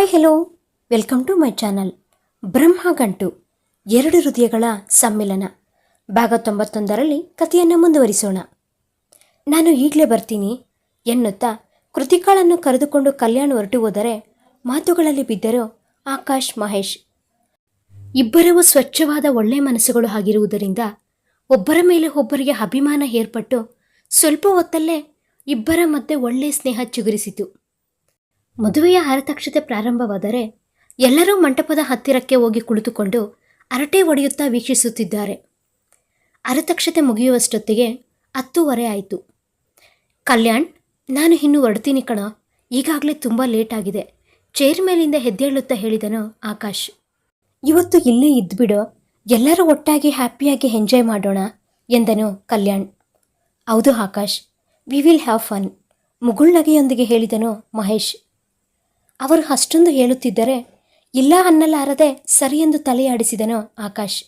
Hi hello welcome to my channel Brahmagantu ಎರಡು ಹೃದಯಗಳ ಸಮ್ಮಿಲನ. ಭಾಗ ತೊಂಬತ್ತೊಂದರಲ್ಲಿ ಕಥೆಯನ್ನು ಮುಂದುವರಿಸೋಣ. ನಾನು ಈಗಲೇ ಬರ್ತೀನಿ ಎನ್ನುತ್ತಾ ಕೃತಿಕಾಳನ್ನು ಕರೆದುಕೊಂಡು ಕಲ್ಯಾಣ್ ಹೊರಟು ಹೋದರೆ ಮಾತುಗಳಲ್ಲಿ ಬಿದ್ದರು ಆಕಾಶ್, ಮಹೇಶ್. ಇಬ್ಬರವೂ ಸ್ವಚ್ಛವಾದ ಒಳ್ಳೆ ಮನಸ್ಸುಗಳು ಆಗಿರುವುದರಿಂದ ಒಬ್ಬರ ಮೇಲೆ ಒಬ್ಬರಿಗೆ ಅಭಿಮಾನ ಏರ್ಪಟ್ಟು ಸ್ವಲ್ಪ ಹೊತ್ತಲ್ಲೇ ಇಬ್ಬರ ಮಧ್ಯೆ ಒಳ್ಳೆ ಸ್ನೇಹ ಚಿಗುರಿಸಿತು. ಮದುವೆಯ ಹರತಕ್ಷತೆ ಪ್ರಾರಂಭವಾದರೆ ಎಲ್ಲರೂ ಮಂಟಪದ ಹತ್ತಿರಕ್ಕೆ ಹೋಗಿ ಕುಳಿತುಕೊಂಡು ಅರಟೆ ಒಡೆಯುತ್ತಾ ವೀಕ್ಷಿಸುತ್ತಿದ್ದಾರೆ. ಅರತಕ್ಷತೆ ಮುಗಿಯುವಷ್ಟೊತ್ತಿಗೆ ಹತ್ತೂವರೆ ಆಯಿತು. ಕಲ್ಯಾಣ್, ನಾನು ಇನ್ನು ಹೊರಡ್ತೀನಿ ಕಣ. ಈಗಾಗಲೇ ತುಂಬ ಲೇಟ್ ಆಗಿದೆ. ಚೇರ್ ಮೇಲಿಂದ ಹೆದ್ದೇಳುತ್ತಾ ಹೇಳಿದನು ಆಕಾಶ್. ಇವತ್ತು ಇಲ್ಲೇ ಇದ್ಬಿಡು. ಎಲ್ಲರೂ ಒಟ್ಟಾಗಿ ಹ್ಯಾಪಿಯಾಗಿ ಎಂಜಾಯ್ ಮಾಡೋಣ ಎಂದನು ಕಲ್ಯಾಣ್. ಹೌದು Akash we will have fun ಮುಗುಳ್ನಗೆಯೊಂದಿಗೆ ಹೇಳಿದನು ಮಹೇಶ್. ಅವರು ಅಷ್ಟೊಂದು ಹೇಳುತ್ತಿದ್ದರೆ, ಇಲ್ಲ ಅನ್ನಲಾರದೆ ಸರಿಯೆಂದು ತಲೆಯಾಡಿಸಿದನು ಆಕಾಶ್.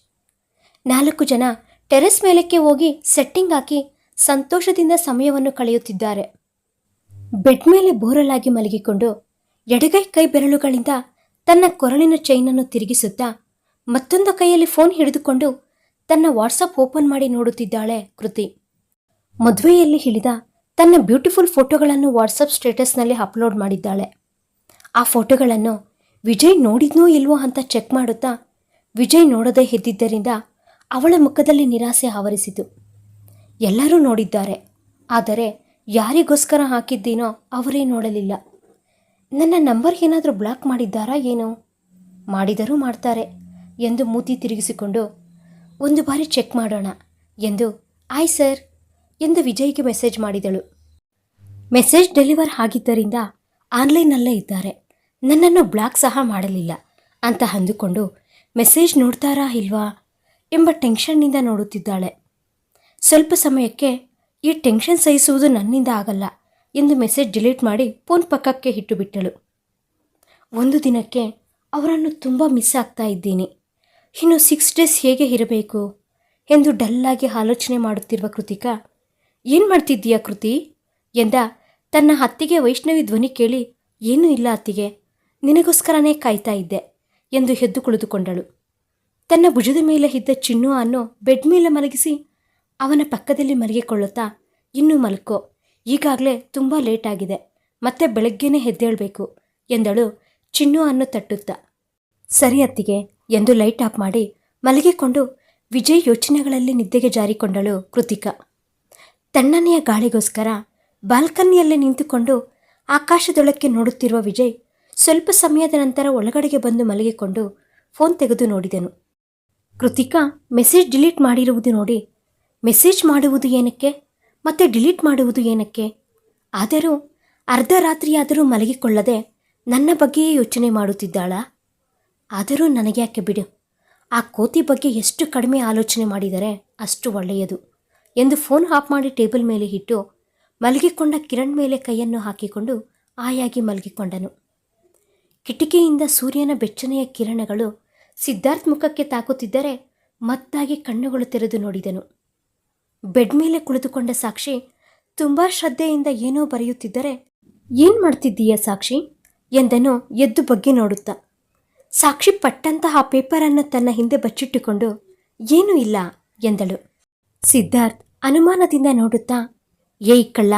ನಾಲ್ಕು ಜನ ಟೆರೆಸ್ ಮೇಲಕ್ಕೆ ಹೋಗಿ ಸೆಟ್ಟಿಂಗ್ ಹಾಕಿ ಸಂತೋಷದಿಂದ ಸಮಯವನ್ನು ಕಳೆಯುತ್ತಿದ್ದಾರೆ. ಬೆಡ್ ಮೇಲೆ ಬೋರಲಾಗಿ ಮಲಗಿಕೊಂಡು ಎಡಗೈ ಕೈ ಬೆರಳುಗಳಿಂದ ತನ್ನ ಕೊರಳಿನ ಚೈನನ್ನು ತಿರುಗಿಸುತ್ತಾ ಮತ್ತೊಂದು ಕೈಯಲ್ಲಿ ಫೋನ್ ಹಿಡಿದುಕೊಂಡು ತನ್ನ ವಾಟ್ಸಪ್ ಓಪನ್ ಮಾಡಿ ನೋಡುತ್ತಿದ್ದಾಳೆ ಕೃತಿ. ಮದುವೆಯಲ್ಲಿ ಹಿಡಿದ ತನ್ನ ಬ್ಯೂಟಿಫುಲ್ ಫೋಟೋಗಳನ್ನು ವಾಟ್ಸಪ್ ಸ್ಟೇಟಸ್ನಲ್ಲಿ ಅಪ್ಲೋಡ್ ಮಾಡಿದ್ದಾಳೆ. ಆ ಫೋಟೋಗಳನ್ನು ವಿಜಯ್ ನೋಡಿದ್ನೋ ಇಲ್ವೋ ಅಂತ ಚೆಕ್ ಮಾಡುತ್ತಾ ವಿಜಯ್ ನೋಡದೇ ಇದ್ದಿದ್ದರಿಂದ ಅವಳ ಮುಖದಲ್ಲಿ ನಿರಾಸೆ ಆವರಿಸಿತು. ಎಲ್ಲರೂ ನೋಡಿದ್ದಾರೆ. ಆದರೆ ಯಾರಿಗೋಸ್ಕರ ಹಾಕಿದ್ದೀನೋ ಅವರೇ ನೋಡಲಿಲ್ಲ. ನನ್ನ ನಂಬರ್ ಏನಾದರೂ ಬ್ಲಾಕ್ ಮಾಡಿದ್ದಾರಾ ಏನು? ಮಾಡಿದರೂ ಮಾಡ್ತಾರೆ ಎಂದು ಮೂತಿ ತಿರುಗಿಸಿಕೊಂಡು ಒಂದು ಬಾರಿ ಚೆಕ್ ಮಾಡೋಣ ಎಂದು ಆಯ್ ಸರ್ ಎಂದು ವಿಜಯ್ಗೆ ಮೆಸೇಜ್ ಮಾಡಿದಳು. ಮೆಸೇಜ್ ಡೆಲಿವರ್ ಆಗಿದ್ದರಿಂದ ಆನ್ಲೈನ್ನಲ್ಲೇ ಇದ್ದಾರೆ. ನನ್ನನ್ನು ಬ್ಲಾಕ್ ಸಹ ಮಾಡಲಿಲ್ಲ ಅಂತ ಅಂದುಕೊಂಡು ಮೆಸೇಜ್ ನೋಡ್ತಾರಾ ಇಲ್ವಾ ಎಂಬ ಟೆನ್ಷನ್ನಿಂದ ನೋಡುತ್ತಿದ್ದಾಳೆ. ಸ್ವಲ್ಪ ಸಮಯಕ್ಕೆ ಈ ಟೆನ್ಷನ್ ಸಹಿಸುವುದು ನನ್ನಿಂದ ಆಗಲ್ಲ ಎಂದು ಮೆಸೇಜ್ ಡಿಲೀಟ್ ಮಾಡಿ ಫೋನ್ ಪಕ್ಕಕ್ಕೆ ಇಟ್ಟುಬಿಟ್ಟಳು. ಒಂದು ದಿನಕ್ಕೆ ಅವರನ್ನು ತುಂಬ ಮಿಸ್ ಆಗ್ತಾ ಇದ್ದೀನಿ. ಇನ್ನು ಸಿಕ್ಸ್ ಡೇಸ್ ಹೇಗೆ ಇರಬೇಕು ಎಂದು ಡಲ್ಲಾಗಿ ಆಲೋಚನೆ ಮಾಡುತ್ತಿರುವ ಕೃತಿಕಾ, ಏನು ಮಾಡ್ತಿದ್ದೀಯಾ ಕೃತಿ? ಎಂದ ತನ್ನ ಅತ್ತಿಗೆ ವೈಷ್ಣವಿ ಧ್ವನಿ ಕೇಳಿ, ಏನೂ ಇಲ್ಲ ಅತ್ತಿಗೆ. ನಿನಗೋಸ್ಕರನೇ ಕಾಯ್ತಾ ಇದ್ದೆ ಎಂದು ಹೆದ್ದು ಕುಳಿತುಕೊಂಡಳು. ತನ್ನ ಭುಜದ ಮೇಲೆ ಇದ್ದ ಚಿನ್ನು ಅನ್ನು ಬೆಡ್ ಮೇಲೆ ಮಲಗಿಸಿ ಅವನ ಪಕ್ಕದಲ್ಲಿ ಮಲಗಿಕೊಳ್ಳುತ್ತಾ ಇನ್ನೂ ಮಲ್ಕೋ, ಈಗಾಗಲೇ ತುಂಬ ಲೇಟ್ ಆಗಿದೆ, ಮತ್ತೆ ಬೆಳಗ್ಗೆನೇ ಎದ್ದೇಳಬೇಕು ಎಂದಳು ಚಿನ್ನು ಅನ್ನು ತಟ್ಟುತ್ತಾ. ಸರಿ ಅತ್ತಿಗೆ ಎಂದು ಲೈಟ್ ಆಫ್ ಮಾಡಿ ಮಲಗಿಕೊಂಡು ವಿಜಯ್ ಯೋಚನೆಗಳಲ್ಲಿ ನಿದ್ದೆಗೆ ಜಾರಿಕೊಂಡಳು ಕೃತಿಕಾ. ತಣ್ಣನೆಯ ಗಾಳಿಗೋಸ್ಕರ ಬಾಲ್ಕನಿಯಲ್ಲಿ ನಿಂತುಕೊಂಡು ಆಕಾಶದೊಳಕ್ಕೆ ನೋಡುತ್ತಿರುವ ವಿಜಯ್ ಸ್ವಲ್ಪ ಸಮಯದ ನಂತರ ಒಳಗಡೆಗೆ ಬಂದು ಮಲಗಿಕೊಂಡು ಫೋನ್ ತೆಗೆದು ನೋಡಿದೆನು. ಕೃತಿಕಾ, ಮೆಸೇಜ್ ಡಿಲೀಟ್ ಮಾಡಿರುವುದು ನೋಡಿ. ಮೆಸೇಜ್ ಮಾಡುವುದು ಏನಕ್ಕೆ? ಮತ್ತೆ ಡಿಲೀಟ್ ಮಾಡುವುದು ಏನಕ್ಕೆ? ಆದರೂ ಅರ್ಧ ರಾತ್ರಿಯಾದರೂ ಮಲಗಿಕೊಳ್ಳದೆ ನನ್ನ ಬಗ್ಗೆಯೇ ಯೋಚನೆ ಮಾಡುತ್ತಿದ್ದಾಳಾ? ಆದರೂ ನನಗ್ಯಾಕೆ ಬಿಡು. ಆ ಕೋತಿ ಬಗ್ಗೆ ಎಷ್ಟು ಕಡಿಮೆ ಆಲೋಚನೆ ಮಾಡಿದರೆ ಅಷ್ಟು ಒಳ್ಳೆಯದು ಎಂದು ಫೋನ್ ಆಫ್ ಮಾಡಿ ಟೇಬಲ್ ಮೇಲೆ ಇಟ್ಟು ಮಲಗಿಕೊಂಡ ಕಿರಣ್ ಮೇಲೆ ಕೈಯನ್ನು ಹಾಕಿಕೊಂಡು ಆಯಾಗಿ ಮಲಗಿಕೊಂಡನು. ಕಿಟಿಕಿಯಿಂದ ಸೂರ್ಯನ ಬೆಚ್ಚನೆಯ ಕಿರಣಗಳು ಸಿದ್ಧಾರ್ಥ್ ಮುಖಕ್ಕೆ ತಾಕುತ್ತಿದ್ದರೆ ಮತ್ತಾಗಿ ಕಣ್ಣುಗಳು ತೆರೆದು ನೋಡಿದನು. ಬೆಡ್ ಮೇಲೆ ಕುಳಿತುಕೊಂಡ ಸಾಕ್ಷಿ ತುಂಬ ಶ್ರದ್ಧೆಯಿಂದ ಏನೋ ಬರೆಯುತ್ತಿದ್ದರೆ, ಏನು ಮಾಡ್ತಿದ್ದೀಯ ಸಾಕ್ಷಿ? ಎಂದನು ಎದ್ದು ಬಗ್ಗೆ ನೋಡುತ್ತಾ. ಸಾಕ್ಷಿ ಪಟ್ಟಂತಹ ಪೇಪರನ್ನು ತನ್ನ ಹಿಂದೆ ಬಚ್ಚಿಟ್ಟುಕೊಂಡು, ಏನೂ ಇಲ್ಲ, ಎಂದಳು. ಸಿದ್ಧಾರ್ಥ್ ಅನುಮಾನದಿಂದ ನೋಡುತ್ತಾ, ಏಯ್ ಕಳ್ಳ,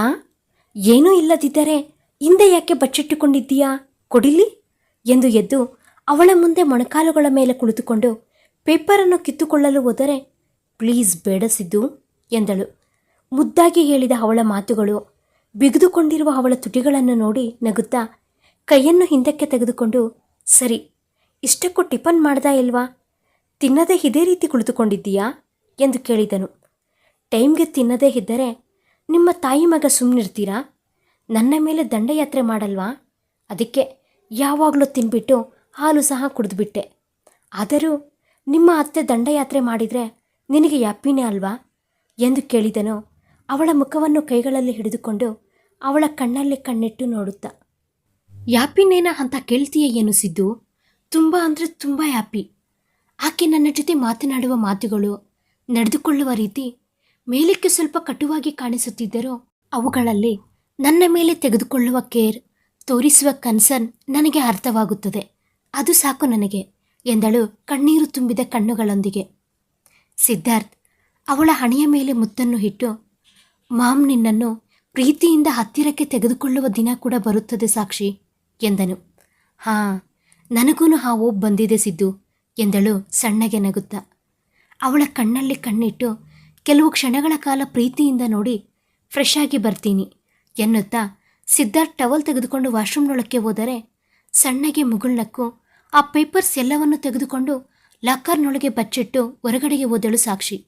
ಏನೂ ಇಲ್ಲದಿದ್ದರೆ ಹಿಂದೆ ಯಾಕೆ ಬಚ್ಚಿಟ್ಟುಕೊಂಡಿದ್ದೀಯಾ? ಕೊಡಿಲಿ? ಎಂದು ಎದ್ದು ಅವಳ ಮುಂದೆ ಮೊಣಕಾಲುಗಳ ಮೇಲೆ ಕುಳಿತುಕೊಂಡು ಪೇಪರನ್ನು ಕಿತ್ತುಕೊಳ್ಳಲು ಹೋದರೆ, ಪ್ಲೀಸ್ ಬೇಡ ಸಿದ್ದು, ಎಂದಳು. ಮುದ್ದಾಗಿ ಹೇಳಿದ ಅವಳ ಮಾತುಗಳು, ಬಿಗಿದುಕೊಂಡಿರುವ ಅವಳ ತುಟಿಗಳನ್ನು ನೋಡಿ ನಗುತ್ತಾ ಕೈಯನ್ನು ಹಿಂದಕ್ಕೆ ತೆಗೆದುಕೊಂಡು, ಸರಿ, ಇಷ್ಟಕ್ಕೂ ಟಿಫನ್ ಮಾಡ್ದಾ ಇಲ್ವಾ? ತಿನ್ನದೇ ಇದೇ ರೀತಿ ಕುಳಿತುಕೊಂಡಿದ್ದೀಯಾ? ಎಂದು ಕೇಳಿದನು. ಟೈಮ್ಗೆ ತಿನ್ನದೇ ಇದ್ದರೆ ನಿಮ್ಮ ತಾಯಿ ಮಗ ಸುಮ್ಮನಿರ್ತೀರಾ ನನ್ನ ಮೇಲೆ ದಂಡಯಾತ್ರೆ ಮಾಡಲ್ವಾ? ಅದಕ್ಕೆ ಯಾವಾಗಲೂ ತಿನ್ಬಿಟ್ಟು ಹಾಲು ಸಹ ಕುಡಿದ್ಬಿಟ್ಟೆ. ಆದರೂ ನಿಮ್ಮ ಅತ್ತೆ ದಂಡಯಾತ್ರೆ ಮಾಡಿದರೆ ನಿನಗೆ ಯಾಪಿನೇ ಅಲ್ವಾ? ಎಂದು ಕೇಳಿದನು. ಅವಳ ಮುಖವನ್ನು ಕೈಗಳಲ್ಲಿ ಹಿಡಿದುಕೊಂಡು ಅವಳ ಕಣ್ಣಲ್ಲಿ ಕಣ್ಣಿಟ್ಟು ನೋಡುತ್ತಾ. ಯಾಪಿನೇನ ಅಂತ ಕೇಳ್ತೀಯ ಏನು ಸಿದ್ದು? ತುಂಬ ಅಂದರೆ ತುಂಬ ಯಾಪಿ. ಆಕೆ ನನ್ನ ಜೊತೆ ಮಾತನಾಡುವ ಮಾತುಗಳು ನಡೆದುಕೊಳ್ಳುವ ರೀತಿ ಮೇಲಕ್ಕೆ ಸ್ವಲ್ಪ ಕಟುವಾಗಿ ಕಾಣಿಸುತ್ತಿದ್ದರೂ ಅವುಗಳಲ್ಲಿ ನನ್ನ ಮೇಲೆ ತೆಗೆದುಕೊಳ್ಳುವ ಕೇರ್ ತೋರಿಸುವ ಕನ್ಸರ್ನ್ ನನಗೆ ಅರ್ಥವಾಗುತ್ತದೆ. ಅದು ಸಾಕು ನನಗೆ, ಎಂದಳು ಕಣ್ಣೀರು ತುಂಬಿದ ಕಣ್ಣುಗಳೊಂದಿಗೆ. ಸಿದ್ಧಾರ್ಥ್, ಅವಳ ಹಣೆಯ ಮೇಲೆ ಮುತ್ತನ್ನು ಇಟ್ಟು, ಮಾಮ್ ನಿನ್ನನ್ನು ಪ್ರೀತಿಯಿಂದ ಹತ್ತಿರಕ್ಕೆ ತೆಗೆದುಕೊಳ್ಳುವ ದಿನ ಕೂಡ ಬರುತ್ತದೆ ಸಾಕ್ಷಿ, ಎಂದನು. ಹಾ ನನಗೂ ಆ ಓಬ್ ಬಂದಿದೆ ಸಿದ್ದು, ಎಂದಳು ಸಣ್ಣಗೆ ನಗುತ್ತಾ. ಅವಳ ಕಣ್ಣಲ್ಲಿ ಕಣ್ಣಿಟ್ಟು, ಕೆಲವು ಕ್ಷಣಗಳ ಕಾಲ ಪ್ರೀತಿಯಿಂದ ನೋಡಿ ಫ್ರೆಶ್ ಆಗಿ ಬರ್ತೀನಿ, ಎನ್ನುತ್ತಾ ಸಿದ್ಧಾರ್ಥ್ ಟವಲ್ ತೆಗೆದುಕೊಂಡು ವಾಶ್ರೂಮ್ನೊಳಕ್ಕೆ ಹೋದರೆ ಸಣ್ಣಗೆ ಮುಗುಳ್ನಕ್ಕು ಆ ಪೇಪರ್ಸ್ ಎಲ್ಲವನ್ನು ತೆಗೆದುಕೊಂಡು ಲಾಕರ್ನೊಳಗೆ ಬಚ್ಚಿಟ್ಟು ಹೊರಗಡೆಗೆ ಓದಳು ಸಾಕ್ಷಿ.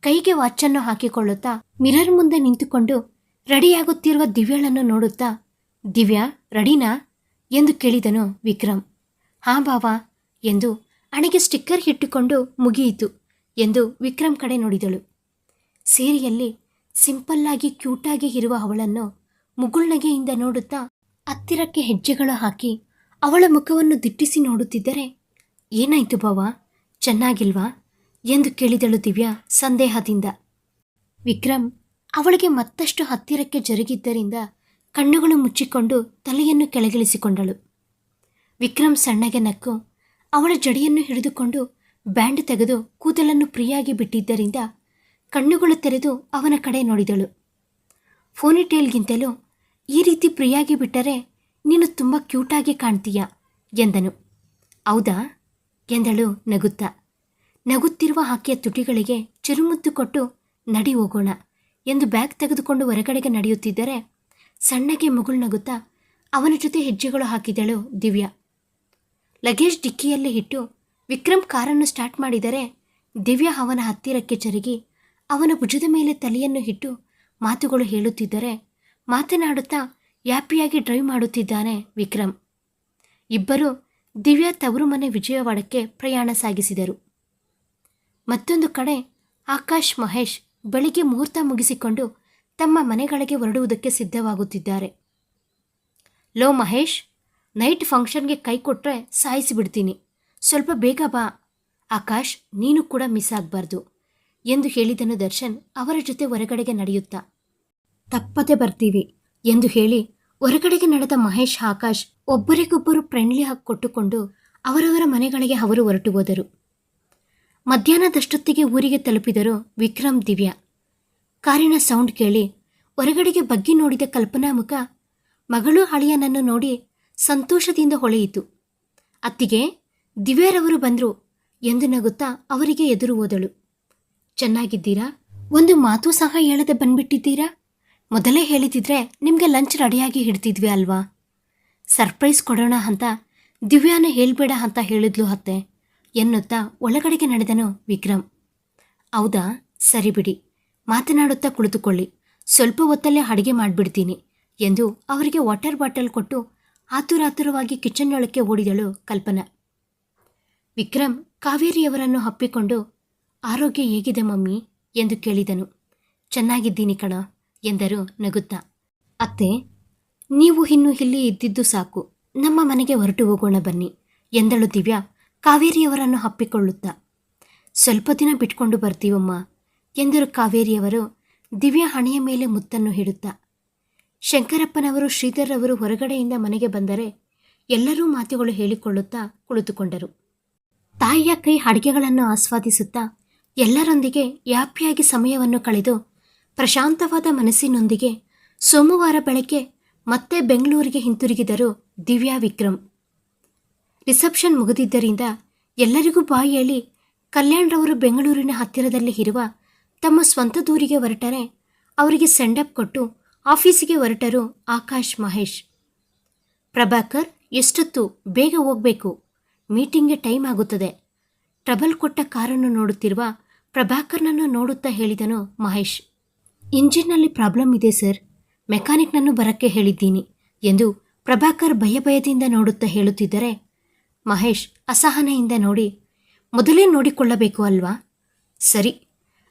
ಕೈಗೆ ವಾಚನ್ನು ಹಾಕಿಕೊಳ್ಳುತ್ತಾ ಮಿರರ್ ಮುಂದೆ ನಿಂತುಕೊಂಡು ರೆಡಿಯಾಗುತ್ತಿರುವ ದಿವ್ಯಾಳನ್ನು ನೋಡುತ್ತಾ, ದಿವ್ಯಾ, ರೆಡಿನಾ? ಎಂದು ಕೇಳಿದನು ವಿಕ್ರಮ್. ಹಾ ಬಾವಾ, ಎಂದು ಹಣೆಗೆ ಸ್ಟಿಕ್ಕರ್ ಇಟ್ಟುಕೊಂಡು ಮುಗಿಯಿತು ಎಂದು ವಿಕ್ರಮ್ ಕಡೆ ನೋಡಿದಳು. ಸೀರೆಯಲ್ಲಿ ಸಿಂಪಲ್ಲಾಗಿ ಕ್ಯೂಟಾಗಿ ಇರುವ ಅವಳನ್ನು ಮುಗುಳ್ನಗೆಯಿಂದ ನೋಡುತ್ತಾ ಹತ್ತಿರಕ್ಕೆ ಹೆಜ್ಜೆಗಳು ಹಾಕಿ ಅವಳ ಮುಖವನ್ನು ದಿಟ್ಟಿಸಿ ನೋಡುತ್ತಿದ್ದರೆ, ಏನಾಯ್ತು ಬಾವ? ಚೆನ್ನಾಗಿಲ್ವಾ? ಎಂದು ಕೇಳಿದಳು ದಿವ್ಯಾ ಸಂದೇಹದಿಂದ. ವಿಕ್ರಮ್, ಅವಳಿಗೆ ಮತ್ತಷ್ಟು ಹತ್ತಿರಕ್ಕೆ ಜರುಗಿದ್ದರಿಂದ ಕಣ್ಣುಗಳು ಮುಚ್ಚಿಕೊಂಡು ತಲೆಯನ್ನು ಕೆಳಗಿಳಿಸಿಕೊಂಡಳು. ವಿಕ್ರಮ್ ಸಣ್ಣಗೆ ನಕ್ಕು, ಅವಳ ಜಡಿಯನ್ನು ಹಿಡಿದುಕೊಂಡು ಬ್ಯಾಂಡ್ ತೆಗೆದು ಕೂದಲನ್ನು ಪ್ರಿಯಾಗಿ ಬಿಟ್ಟಿದ್ದರಿಂದ ಕಣ್ಣುಗಳು ತೆರೆದು ಅವನ ಕಡೆ ನೋಡಿದಳು. ಫೋನಿಟೇಲ್ಗಿಂತಲೂ ಈ ರೀತಿ ಪ್ರಿಯಾಗಿ ಬಿಟ್ಟರೆ ನೀನು ತುಂಬ ಕ್ಯೂಟಾಗಿ ಕಾಣ್ತೀಯ, ಎಂದನು. ಹೌದಾ? ಎಂದಳು ನಗುತ್ತಾ. ನಗುತ್ತಿರುವ ಆಕೆಯ ತುಟಿಗಳಿಗೆ ಚುರುಮುದ್ದು ಕೊಟ್ಟು, ನಡಿ ಹೋಗೋಣ, ಎಂದು ಬ್ಯಾಗ್ ತೆಗೆದುಕೊಂಡು ಹೊರಗಡೆಗೆ ನಡೆಯುತ್ತಿದ್ದರೆ, ಸಣ್ಣಗೆ ಮುಗುಳು ನಗುತ್ತಾ, ಅವನ ಜೊತೆ ಹೆಜ್ಜೆಗಳು ಹಾಕಿದಳು ದಿವ್ಯಾ. ಲಗೇಜ್ ಡಿಕ್ಕಿಯಲ್ಲಿ ಇಟ್ಟು ವಿಕ್ರಮ್ ಕಾರನ್ನು ಸ್ಟಾರ್ಟ್ ಮಾಡಿದರೆ, ದಿವ್ಯಾ ಅವನ ಹತ್ತಿರಕ್ಕೆ ಜರುಗಿ ಅವನ ಭುಜದ ಮೇಲೆ ತಲೆಯನ್ನು ಇಟ್ಟು ಮಾತುಗಳು ಹೇಳುತ್ತಿದ್ದರೆ ಮಾತನಾಡುತ್ತಾ ಯಾಪಿಯಾಗಿ ಡ್ರೈವ್ ಮಾಡುತ್ತಿದ್ದಾನೆ ವಿಕ್ರಮ್. ಇಬ್ಬರು ದಿವ್ಯಾ ತವರು ಮನೆ ವಿಜಯವಾಡಕ್ಕೆ ಪ್ರಯಾಣ ಸಾಗಿಸಿದರು. ಮತ್ತೊಂದು ಕಡೆ ಆಕಾಶ್ ಮಹೇಶ್ ಬೆಳಿಗ್ಗೆ ಮುಹೂರ್ತ ಮುಗಿಸಿಕೊಂಡು ತಮ್ಮ ಮನೆಗಳಿಗೆ ಹೊರಡುವುದಕ್ಕೆ ಸಿದ್ಧವಾಗುತ್ತಿದ್ದಾರೆ. ಲೋ ಮಹೇಶ್, ನೈಟ್ ಫಂಕ್ಷನ್ಗೆ ಕೈ ಕೊಟ್ಟರೆ ಸಾಯಿಸಿಬಿಡ್ತೀನಿ. ಸ್ವಲ್ಪ ಬೇಗ ಬಾ. ಆಕಾಶ್, ನೀನು ಕೂಡ ಮಿಸ್ ಆಗಬಾರ್ದು ಎಂದು ಹೇಳಿದನು ದರ್ಶನ್ ಅವರ ಜೊತೆ ಹೊರಗಡೆಗೆ ನಡೆಯುತ್ತಾ. ತಪ್ಪದೆ ಬರ್ತೀವಿ ಎಂದು ಹೇಳಿ ಹೊರಗಡೆಗೆ ನಡೆದ ಮಹೇಶ್, ಆಕಾಶ್ ಒಬ್ಬರಿಗೊಬ್ಬರು ಫ್ರೆಂಡ್ಲಿ ಹಾಕಿ ಕೊಟ್ಟುಕೊಂಡು ಅವರವರ ಮನೆಗಳಿಗೆ ಅವರು ಹೊರಟು ಹೋದರು. ಮಧ್ಯಾಹ್ನದಷ್ಟೊತ್ತಿಗೆ ಊರಿಗೆ ತಲುಪಿದರು ವಿಕ್ರಮ್, ದಿವ್ಯಾ. ಕಾರಿನ ಸೌಂಡ್ ಕೇಳಿ ಹೊರಗಡೆಗೆ ಬಗ್ಗಿ ನೋಡಿದ ಕಲ್ಪನಾ ಮುಖ ಮಗಳು ಹಳಿಯನನ್ನು ನೋಡಿ ಸಂತೋಷದಿಂದ ಹೊಳೆಯಿತು. ಅತ್ತಿಗೆ ದಿವ್ಯರವರು ಬಂದರು ಎಂದು ನಗುತ್ತಾ ಅವರಿಗೆ ಎದುರು ಹೋದಳು. ಚೆನ್ನಾಗಿದ್ದೀರಾ? ಒಂದು ಮಾತು ಸಹ ಹೇಳದೆ ಬಂದ್ಬಿಟ್ಟಿದ್ದೀರಾ? ಮೊದಲೇ ಹೇಳಿದಿದ್ರೆ ನಿಮಗೆ ಲಂಚ್ ರೆಡಿಯಾಗಿ ಹಿಡ್ತಿದ್ವಿ ಅಲ್ವಾ? ಸರ್ಪ್ರೈಸ್ ಕೊಡೋಣ ಅಂತ ದಿವ್ಯಾನ ಹೇಳ್ಬೇಡ ಅಂತ ಹೇಳಿದ್ಲು ಅತ್ತೆ. ಎನ್ನುತ್ತಾ ಒಳಗಡೆಗೆ ನಡೆದನು ವಿಕ್ರಮ್. ಹೌದಾ? ಸರಿ ಬಿಡಿ. ಮಾತನಾಡುತ್ತಾ ಕುಳಿತುಕೊಳ್ಳಿ. ಸ್ವಲ್ಪ ಹೊತ್ತಲ್ಲೇ ಅಡುಗೆ ಮಾಡಿಬಿಡ್ತೀನಿ ಎಂದು ಅವರಿಗೆ ವಾಟರ್ ಬಾಟಲ್ ಕೊಟ್ಟು ಆತುರಾತುರವಾಗಿ ಕಿಚನ್ನೊಳಕ್ಕೆ ಓಡಿದಳು ಕಲ್ಪನಾ. ವಿಕ್ರಮ್ ಕಾವೇರಿಯವರನ್ನು ಹಪ್ಪಿಕೊಂಡು ಆರೋಗ್ಯ ಹೇಗಿದೆ ಮಮ್ಮಿ? ಎಂದು ಕೇಳಿದನು. ಚೆನ್ನಾಗಿದ್ದೀನಿ ಕಣ. ಎಂದರು ನಗುತ್ತಾ. ಅತ್ತೆ, ನೀವು ಇನ್ನು ಇಲ್ಲಿ ಇದ್ದಿದ್ದು ಸಾಕು. ನಮ್ಮ ಮನೆಗೆ ಹೊರಟು ಹೋಗೋಣ ಬನ್ನಿ, ಎಂದಳು ದಿವ್ಯಾ ಕಾವೇರಿಯವರನ್ನು ಹಪ್ಪಿಕೊಳ್ಳುತ್ತಾ ಸ್ವಲ್ಪ ದಿನ ಬಿಟ್ಕೊಂಡು ಬರ್ತೀವಮ್ಮ, ಎಂದರು ಕಾವೇರಿಯವರು ದಿವ್ಯಾ ಹಣೆಯ ಮೇಲೆ ಮುತ್ತನ್ನು ಹಿಡುತ್ತಾ. ಶಂಕರಪ್ಪನವರು ಶ್ರೀಧರವರು ಹೊರಗಡೆಯಿಂದ ಮನೆಗೆ ಬಂದರೆ ಎಲ್ಲರೂ ಮಾತುಗಳು ಹೇಳಿಕೊಳ್ಳುತ್ತಾ ಕುಳಿತುಕೊಂಡರು. ತಾಯಿಯ ಕೈ ಅಡಿಗೆಗಳನ್ನು ಆಸ್ವಾದಿಸುತ್ತಾ ಎಲ್ಲರೊಂದಿಗೆ ಯಾಪಿಯಾಗಿ ಸಮಯವನ್ನು ಕಳೆದು ಪ್ರಶಾಂತವಾದ ಮನಸ್ಸಿನೊಂದಿಗೆ ಸೋಮವಾರ ಬೆಳಗ್ಗೆ ಮತ್ತೆ ಬೆಂಗಳೂರಿಗೆ ಹಿಂತಿರುಗಿದರು ದಿವ್ಯಾ ವಿಕ್ರಮ್. ರಿಸೆಪ್ಷನ್ ಮುಗಿದಿದ್ದರಿಂದ ಎಲ್ಲರಿಗೂ ಬಾಯಿ ಹೇಳಿ ಕಲ್ಯಾಣ್ರವರು ಬೆಂಗಳೂರಿನ ಹತ್ತಿರದಲ್ಲಿ ಇರುವ ತಮ್ಮ ಸ್ವಂತ ದೂರಿಗೆ ಹೊರಟರೆ ಅವರಿಗೆ ಸೆಂಡಪ್ ಕೊಟ್ಟು ಆಫೀಸಿಗೆ ಹೊರಟರು ಆಕಾಶ್ ಮಹೇಶ್. ಪ್ರಭಾಕರ್, ಎಷ್ಟೊತ್ತು? ಬೇಗ ಹೋಗಬೇಕು. ಮೀಟಿಂಗ್ಗೆ ಟೈಮ್ ಆಗುತ್ತದೆ. ಟ್ರಬಲ್ ಕೊಟ್ಟ ಕಾರನ್ನು ನೋಡುತ್ತಿರುವ ಪ್ರಭಾಕರ್ನನ್ನು ನೋಡುತ್ತಾ ಹೇಳಿದನು ಮಹೇಶ್. ಇಂಜಿನ್ನಲ್ಲಿ ಪ್ರಾಬ್ಲಮ್ ಇದೆ ಸರ್. ಮೆಕ್ಯಾನಿಕ್ನನ್ನು ಬರಕ್ಕೆ ಹೇಳಿದ್ದೀನಿ ಎಂದು ಪ್ರಭಾಕರ್ ಭಯ ಭಯದಿಂದ ನೋಡುತ್ತಾ ಹೇಳುತ್ತಿದ್ದರೆ, ಮಹೇಶ್ ಅಸಹನೆಯಿಂದ ನೋಡಿ, ಮೊದಲೇ ನೋಡಿಕೊಳ್ಳಬೇಕು ಅಲ್ವಾ? ಸರಿ,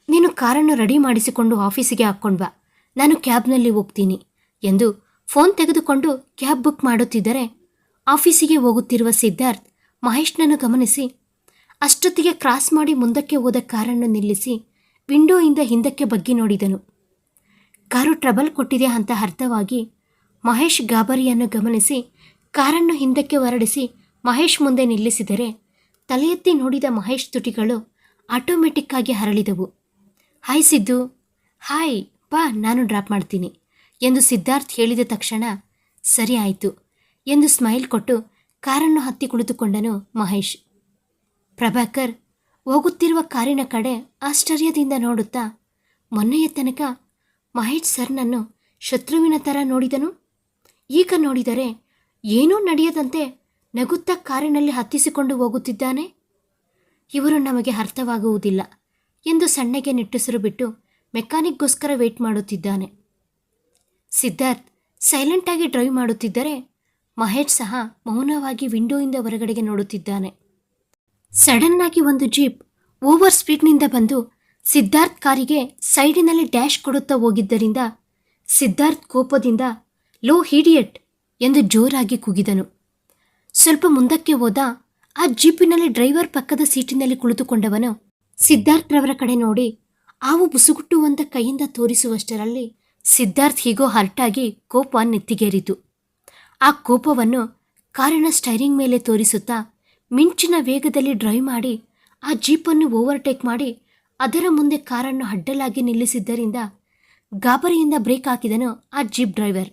ನೀನು ಕಾರನ್ನು ರೆಡಿ ಮಾಡಿಸಿಕೊಂಡು ಆಫೀಸಿಗೆ ಹಾಕ್ಕೊಂಡು ಬಾ ನಾನು ಕ್ಯಾಬ್ನಲ್ಲಿ ಹೋಗ್ತೀನಿ ಎಂದು ಫೋನ್ ತೆಗೆದುಕೊಂಡು ಕ್ಯಾಬ್ ಬುಕ್ ಮಾಡುತ್ತಿದ್ದರೆ, ಆಫೀಸಿಗೆ ಹೋಗುತ್ತಿರುವ ಸಿದ್ಧಾರ್ಥ್ ಮಹೇಶ್ನನ್ನು ಗಮನಿಸಿ, ಅಷ್ಟೊತ್ತಿಗೆ ಕ್ರಾಸ್ ಮಾಡಿ ಮುಂದಕ್ಕೆ ಹೋದ ಕಾರನ್ನು ನಿಲ್ಲಿಸಿ, ವಿಂಡೋಯಿಂದ ಹಿಂದಕ್ಕೆ ಬಗ್ಗಿ ನೋಡಿದನು. ಕಾರು ಟ್ರಬಲ್ ಕೊಟ್ಟಿದೆ ಅಂತ ಅರ್ಥವಾಗಿ ಮಹೇಶ್ ಗಾಬರಿಯನ್ನು ಗಮನಿಸಿ ಕಾರನ್ನು ಹಿಂದಕ್ಕೆ ಹೊರಡಿಸಿ ಮಹೇಶ್ ಮುಂದೆ ನಿಲ್ಲಿಸಿದರೆ ತಲೆಯೆತ್ತಿ ನೋಡಿದ ಮಹೇಶ್ ತುಟಿಗಳು ಆಟೋಮೆಟಿಕ್ ಆಗಿ ಹರಳಿದವು. ಹಾಯ್ ಸಿದ್ದು. ಹಾಯ್ ಬಾ, ನಾನು ಡ್ರಾಪ್ ಮಾಡ್ತೀನಿ ಎಂದು ಸಿದ್ಧಾರ್ಥ್ ಹೇಳಿದ ತಕ್ಷಣ ಸರಿ ಆಯಿತು ಎಂದು ಸ್ಮೈಲ್ ಕೊಟ್ಟು ಕಾರನ್ನು ಹತ್ತಿ ಕುಳಿತುಕೊಂಡನು ಮಹೇಶ್. ಪ್ರಭಾಕರ್ ಹೋಗುತ್ತಿರುವ ಕಾರಿನ ಕಡೆ ಆಶ್ಚರ್ಯದಿಂದ ನೋಡುತ್ತಾ ಮೊನ್ನೆಯ ತನಕ ಮಹೇಶ್ ಸರ್ನನ್ನು ಶತ್ರುವಿನ ಥರ ನೋಡಿದನು. ಈಗ ನೋಡಿದರೆ ಏನೂ ನಡೆಯದಂತೆ ನಗುತ್ತಾ ಕಾರಿನಲ್ಲಿ ಹತ್ತಿಸಿಕೊಂಡು ಹೋಗುತ್ತಿದ್ದಾನೆ. ಇವರು ನಮಗೆ ಅರ್ಥವಾಗುವುದಿಲ್ಲ ಎಂದು ಸಣ್ಣಗೆ ನಿಟ್ಟುಸಿರು ಬಿಟ್ಟು ಮೆಕ್ಯಾನಿಕ್ಗೋಸ್ಕರ ವೇಟ್ ಮಾಡುತ್ತಿದ್ದಾನೆ. ಸಿದ್ಧಾರ್ಥ್ ಸೈಲೆಂಟಾಗಿ ಡ್ರೈವ್ ಮಾಡುತ್ತಿದ್ದರೆ ಮಹೇಶ್ ಸಹ ಮೌನವಾಗಿ ವಿಂಡೋಯಿಂದ ಹೊರಗಡೆಗೆ ನೋಡುತ್ತಿದ್ದಾನೆ. ಸಡನ್ನಾಗಿ ಒಂದು ಜೀಪ್ ಓವರ್ ಸ್ಪೀಡ್ನಿಂದ ಬಂದು ಸಿದ್ಧಾರ್ಥ್ ಕಾರಿಗೆ ಸೈಡಿನಲ್ಲಿ ಡ್ಯಾಶ್ ಕೊಡುತ್ತಾ ಹೋಗಿದ್ದರಿಂದ ಸಿದ್ಧಾರ್ಥ್ ಕೋಪದಿಂದ, ಲೋ ಹೀಡಿಯಟ್ ಎಂದು ಜೋರಾಗಿ ಕೂಗಿದನು. ಸ್ವಲ್ಪ ಮುಂದಕ್ಕೆ ಹೋದ ಆ ಜೀಪಿನಲ್ಲಿ ಡ್ರೈವರ್ ಪಕ್ಕದ ಸೀಟಿನಲ್ಲಿ ಕುಳಿತುಕೊಂಡವನು ಸಿದ್ಧಾರ್ಥ್ರವರ ಕಡೆ ನೋಡಿ ಆವು ಬುಸುಗುಟ್ಟುವಂತ ಕೈಯಿಂದ ತೋರಿಸುವಷ್ಟರಲ್ಲಿ ಸಿದ್ಧಾರ್ಥ್ ಹೀಗೋ ಹರ್ಟಾಗಿ ಕೋಪ ನೆತ್ತಿಗೇರಿತು. ಆ ಕೋಪವನ್ನು ಕಾರಿನ ಸ್ಟೈರಿಂಗ್ ಮೇಲೆ ತೋರಿಸುತ್ತಾ ಮಿಂಚಿನ ವೇಗದಲ್ಲಿ ಡ್ರೈವ್ ಮಾಡಿ, ಆ ಜೀಪನ್ನು ಓವರ್ಟೇಕ್ ಮಾಡಿ ಅದರ ಮುಂದೆ ಕಾರನ್ನು ಅಡ್ಡಲಾಗಿ ನಿಲ್ಲಿಸಿದ್ದರಿಂದ ಗಾಬರಿಯಿಂದ ಬ್ರೇಕ್ ಹಾಕಿದನು ಆ ಜೀಪ್ ಡ್ರೈವರ್.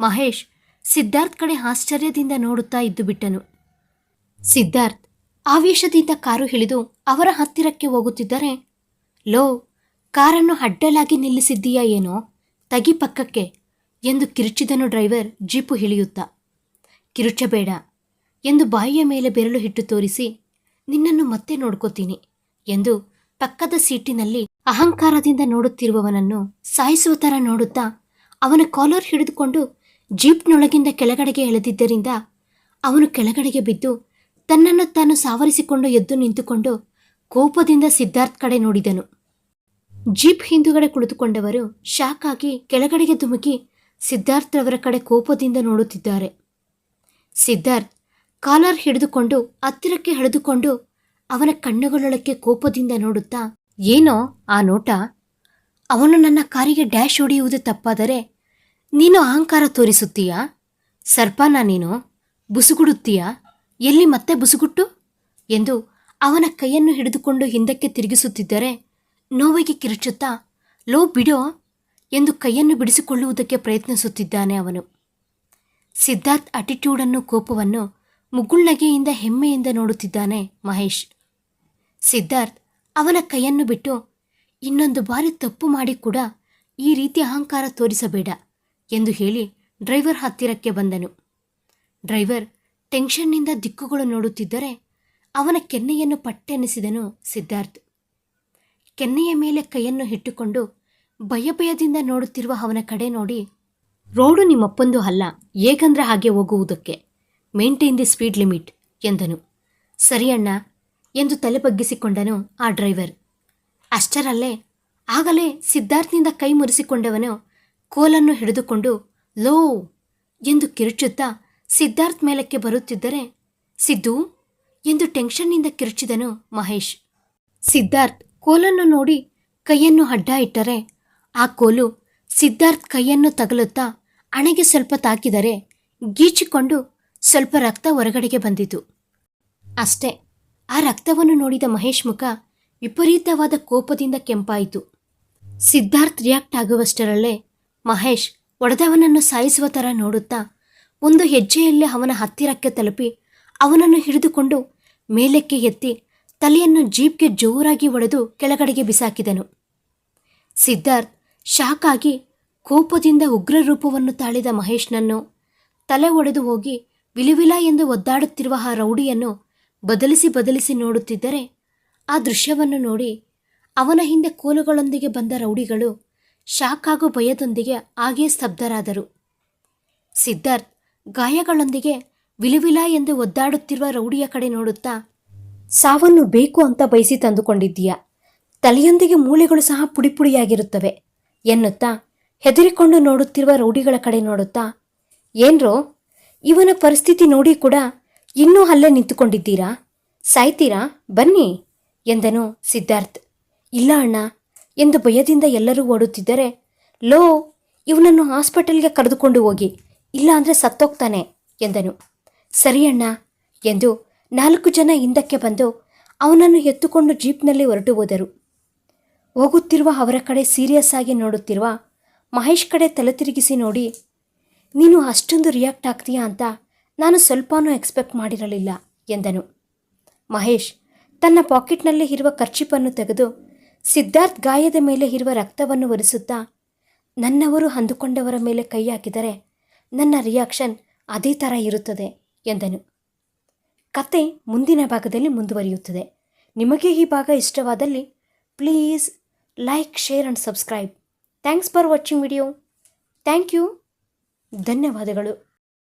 ಮಹೇಶ್ ಸಿದ್ಧಾರ್ಥ್ ಕಡೆ ಆಶ್ಚರ್ಯದಿಂದ ನೋಡುತ್ತಾ ಇದ್ದು ಬಿಟ್ಟನು. ಸಿದ್ಧಾರ್ಥ್ ಆವೇಶದಿಂದ ಕಾರು ಹಿಡಿದು ಅವರ ಹತ್ತಿರಕ್ಕೆ ಹೋಗುತ್ತಿದ್ದರೆ, ಲೋ, ಕಾರನ್ನು ಅಡ್ಡಲಾಗಿ ನಿಲ್ಲಿಸಿದ್ದೀಯಾ ಏನೋ? ತಗಿ ಪಕ್ಕಕ್ಕೆ ಎಂದು ಕಿರುಚಿದನು ಡ್ರೈವರ್ ಜೀಪು ಇಳಿಯುತ್ತಾ. ಕಿರುಚಬೇಡ ಎಂದು ಬಾಯಿಯ ಮೇಲೆ ಬೆರಳು ಹಿಟ್ಟು ತೋರಿಸಿ, ನಿನ್ನನ್ನು ಮತ್ತೆ ನೋಡ್ಕೋತೀನಿ ಎಂದು ಪಕ್ಕದ ಸೀಟಿನಲ್ಲಿ ಅಹಂಕಾರದಿಂದ ನೋಡುತ್ತಿರುವವನನ್ನು ಸಾಯಿಸುವ ಥರ ನೋಡುತ್ತಾ ಅವನ ಕಾಲರ್ ಹಿಡಿದುಕೊಂಡು ಜೀಪ್ನೊಳಗಿಂದ ಕೆಳಗಡೆಗೆ ಎಳೆದಿದ್ದರಿಂದ ಅವನು ಕೆಳಗಡೆಗೆ ಬಿದ್ದು ತನ್ನನ್ನು ತಾನು ಸಾವರಿಸಿಕೊಂಡು ಎದ್ದು ನಿಂತುಕೊಂಡು ಕೋಪದಿಂದ ಸಿದ್ಧಾರ್ಥ್ ಕಡೆ ನೋಡಿದನು. ಜೀಪ್ ಹಿಂದುಗಡೆ ಕುಳಿತುಕೊಂಡವರು ಶಾಕ್ ಆಗಿ ಕೆಳಗಡೆಗೆ ಧುಮುಕಿ ಸಿದ್ಧಾರ್ಥ್ರವರ ಕಡೆ ಕೋಪದಿಂದ ನೋಡುತ್ತಿದ್ದಾರೆ. ಸಿದ್ಧಾರ್ಥ್ ಕಾಲರ್ ಹಿಡಿದುಕೊಂಡು ಹತ್ತಿರಕ್ಕೆ ಎಳೆದುಕೊಂಡು ಅವನ ಕಣ್ಣುಗಳೊಳಕ್ಕೆ ಕೋಪದಿಂದ ನೋಡುತ್ತಾ, ಏನೋ, ಆ ನೋಟ? ಅವನು ನನ್ನ ಕಾರಿಗೆ ಡ್ಯಾಶ್ ಹೊಡೆಯುವುದು ತಪ್ಪಾದರೆ ನೀನು ಅಹಂಕಾರ ತೋರಿಸುತ್ತೀಯಾ? ಸರ್ಪನ ನೀನು? ಬುಸುಗುಡುತ್ತೀಯಾ? ಎಲ್ಲಿ ಮತ್ತೆ ಬುಸುಗುಟ್ಟು? ಎಂದು ಅವನ ಕೈಯನ್ನು ಹಿಡಿದುಕೊಂಡು ಹಿಂದಕ್ಕೆ ತಿರುಗಿಸುತ್ತಿದ್ದರೆ ನೋವಿಗೆ ಕಿರುಚುತ್ತಾ, ಲೋ, ಬಿಡೋ ಎಂದು ಕೈಯನ್ನು ಬಿಡಿಸಿಕೊಳ್ಳುವುದಕ್ಕೆ ಪ್ರಯತ್ನಿಸುತ್ತಿದ್ದಾನೆ ಅವನು. ಸಿದ್ಧಾರ್ಥ್ ಅಟಿಟ್ಯೂಡನ್ನು ಕೋಪವನ್ನು ಮುಗುಳ್ನಗೆಯಿಂದ ಹೆಮ್ಮೆಯಿಂದ ನೋಡುತ್ತಿದ್ದಾನೆ ಮಹೇಶ್. ಸಿದ್ಧಾರ್ಥ್ ಅವನ ಕೈಯನ್ನು ಬಿಟ್ಟು, ಇನ್ನೊಂದು ಬಾರಿ ತಪ್ಪು ಮಾಡಿ ಕೂಡ ಈ ರೀತಿ ಅಹಂಕಾರ ತೋರಿಸಬೇಡ ಎಂದು ಹೇಳಿ ಡ್ರೈವರ್ ಹತ್ತಿರಕ್ಕೆ ಬಂದನು. ಡ್ರೈವರ್ ಟೆನ್ಷನ್ನಿಂದ ದಿಕ್ಕುಗಳು ನೋಡುತ್ತಿದ್ದರೆ ಅವನ ಕೆನ್ನೆಯನ್ನು ಪಟ್ಟೆನಿಸಿದನು ಸಿದ್ಧಾರ್ಥ್. ಕೆನ್ನೆಯ ಮೇಲೆ ಕೈಯನ್ನು ಇಟ್ಟುಕೊಂಡು ಭಯಭಯದಿಂದ ನೋಡುತ್ತಿರುವ ಅವನ ಕಡೆ ನೋಡಿ, ರೋಡು ನಿಮ್ಮಪ್ಪಂದು ಅಲ್ಲ, ಹೇಗಂದ್ರೆ ಹಾಗೆ ಹೋಗುವುದಕ್ಕೆ. ಮೇಂಟೈನ್ ದಿ ಸ್ಪೀಡ್ ಲಿಮಿಟ್ ಎಂದನು. ಸರಿ ಅಣ್ಣ ಎಂದು ತಲೆ ಬಗ್ಗಿಸಿಕೊಂಡನು ಆ ಡ್ರೈವರ್. ಅಷ್ಟರಲ್ಲೇ ಆಗಲೇ ಸಿದ್ಧಾರ್ಥ್ನಿಂದ ಕೈ ಮುರಿಸಿಕೊಂಡವನು ಕೋಲನ್ನು ಹಿಡಿದುಕೊಂಡು, ಲೋ ಎಂದು ಕಿರುಚುತ್ತಾ ಸಿದ್ಧಾರ್ಥ್ ಮೇಲಕ್ಕೆ ಬರುತ್ತಿದ್ದರೆ ಸಿದ್ದು ಎಂದು ಟೆನ್ಷನ್ನಿಂದ ಕಿರುಚಿದನು ಮಹೇಶ್. ಸಿದ್ಧಾರ್ಥ್ ಕೋಲನ್ನು ನೋಡಿ ಕೈಯನ್ನು ಅಡ್ಡ ಇಟ್ಟರೆ ಆ ಕೋಲು ಸಿದ್ಧಾರ್ಥ್ ಕೈಯನ್ನು ತಗಲುತ್ತಾ ಅಣೆಗೆ ಸ್ವಲ್ಪ ತಾಕಿದರೆ ಗೀಚಿಕೊಂಡು ಸ್ವಲ್ಪ ರಕ್ತ ಹೊರಗಡೆಗೆ ಬಂದಿತು. ಅಷ್ಟೇ. ಆ ರಕ್ತವನ್ನು ನೋಡಿದ ಮಹೇಶ್ ಮುಖ ವಿಪರೀತವಾದ ಕೋಪದಿಂದ ಕೆಂಪಾಯಿತು. ಸಿದ್ಧಾರ್ಥ್ ರಿಯಾಕ್ಟ್ ಆಗುವಷ್ಟರಲ್ಲೇ ಮಹೇಶ್ ಒಡೆದವನನ್ನು ಸಾಯಿಸುವ ಥರ ನೋಡುತ್ತಾ ಒಂದು ಹೆಜ್ಜೆಯಲ್ಲೇ ಅವನ ಹತ್ತಿರಕ್ಕೆ ತಲುಪಿ ಅವನನ್ನು ಹಿಡಿದುಕೊಂಡು ಮೇಲಕ್ಕೆ ಎತ್ತಿ ತಲೆಯನ್ನು ಜೀಪ್ಗೆ ಜೋರಾಗಿ ಒಡೆದು ಕೆಳಗಡೆಗೆ ಬಿಸಾಕಿದನು. ಸಿದ್ಧಾರ್ಥ್ ಶಾಕ್ ಆಗಿ ಕೋಪದಿಂದ ಉಗ್ರ ರೂಪವನ್ನು ತಾಳಿದ ಮಹೇಶ್ನನ್ನು ತಲೆ ಒಡೆದು ಹೋಗಿ ವಿಲುವಿಲ ಎಂದು ಒದ್ದಾಡುತ್ತಿರುವ ಆ ರೌಡಿಯನ್ನು ಬದಲಿಸಿ ಬದಲಿಸಿ ನೋಡುತ್ತಿದ್ದರೆ ಆ ದೃಶ್ಯವನ್ನು ನೋಡಿ ಅವನ ಹಿಂದೆ ಕೋಲುಗಳೊಂದಿಗೆ ಬಂದ ರೌಡಿಗಳು ಶಾಕ್ ಹಾಗೂ ಭಯದೊಂದಿಗೆ ಹಾಗೇ ಸ್ತಬ್ಧರಾದರು. ಸಿದ್ಧಾರ್ಥ್ ಗಾಯಗಳೊಂದಿಗೆ ವಿಲುವಿಲ ಎಂದು ಒದ್ದಾಡುತ್ತಿರುವ ರೌಡಿಯ ಕಡೆ ನೋಡುತ್ತಾ, ಸಾವನ್ನು ಬೇಕು ಅಂತ ಬಯಸಿ ತಂದುಕೊಂಡಿದ್ದೀಯ. ತಲೆಯೊಂದಿಗೆ ಮೂಳೆಗಳು ಸಹ ಪುಡಿಪುಡಿಯಾಗಿರುತ್ತವೆ ಎನ್ನುತ್ತಾ ಹೆದರಿಕೊಂಡು ನೋಡುತ್ತಿರುವ ರೌಡಿಗಳ ಕಡೆ ನೋಡುತ್ತಾ, ಏನ್ರೋ, ಇವನ ಪರಿಸ್ಥಿತಿ ನೋಡಿ ಕೂಡ ಇನ್ನೂ ಅಲ್ಲೇ ನಿಂತುಕೊಂಡಿದ್ದೀರಾ? ಸಾಯ್ತೀರಾ? ಬನ್ನಿ ಎಂದನು ಸಿದ್ಧಾರ್ಥ್. ಇಲ್ಲ ಅಣ್ಣ, ಎಂದು ಭಯದಿಂದ ಎಲ್ಲರೂ ಓಡುತ್ತಿದ್ದರೆ, ಲೋ, ಇವನನ್ನು ಹಾಸ್ಪಿಟಲ್ಗೆ ಕರೆದುಕೊಂಡು ಹೋಗಿ, ಇಲ್ಲ ಅಂದರೆ ಸತ್ತೋಗ್ತಾನೆ ಎಂದನು. ಸರಿ ಅಣ್ಣ ಎಂದು ನಾಲ್ಕು ಜನ ಹಿಂದಕ್ಕೆ ಬಂದು ಅವನನ್ನು ಎತ್ತುಕೊಂಡು ಜೀಪ್ನಲ್ಲಿ ಹೊರಟು ಹೋದರು. ಹೋಗುತ್ತಿರುವ ಅವರ ಕಡೆ ಸೀರಿಯಸ್ ಆಗಿ ನೋಡುತ್ತಿರುವ ಮಹೇಶ್ ಕಡೆ ತಲೆ ತಿರುಗಿಸಿ ನೋಡಿ, ನೀನು ಅಷ್ಟೊಂದು ರಿಯಾಕ್ಟ್ ಆಗ್ತೀಯಾ ಅಂತ ನಾನು ಸ್ವಲ್ಪನೂ ಎಕ್ಸ್ಪೆಕ್ಟ್ ಮಾಡಿರಲಿಲ್ಲ, ಎಂದನು. ಮಹೇಶ್ ತನ್ನ ಪಾಕೆಟ್ನಲ್ಲಿ ಇರುವ ಖರ್ಚಿಪನ್ನು ತೆಗೆದು ಸಿದ್ಧಾರ್ಥ್ ಗಾಯದ ಮೇಲೆ ಇರುವ ರಕ್ತವನ್ನು ಒರೆಸುತ್ತಾ ನನ್ನವರು ಅಂದುಕೊಂಡವರ ಮೇಲೆ ಕೈ ಹಾಕಿದರೆ ನನ್ನ ರಿಯಾಕ್ಷನ್ ಅದೇ ಥರ ಇರುತ್ತದೆ, ಎಂದನು. ಕತೆ ಮುಂದಿನ ಭಾಗದಲ್ಲಿ ಮುಂದುವರಿಯುತ್ತದೆ. ನಿಮಗೆ ಈ ಭಾಗ ಇಷ್ಟವಾದಲ್ಲಿ please like share and subscribe thanks for watching video thank you ಧನ್ಯವಾದಗಳು.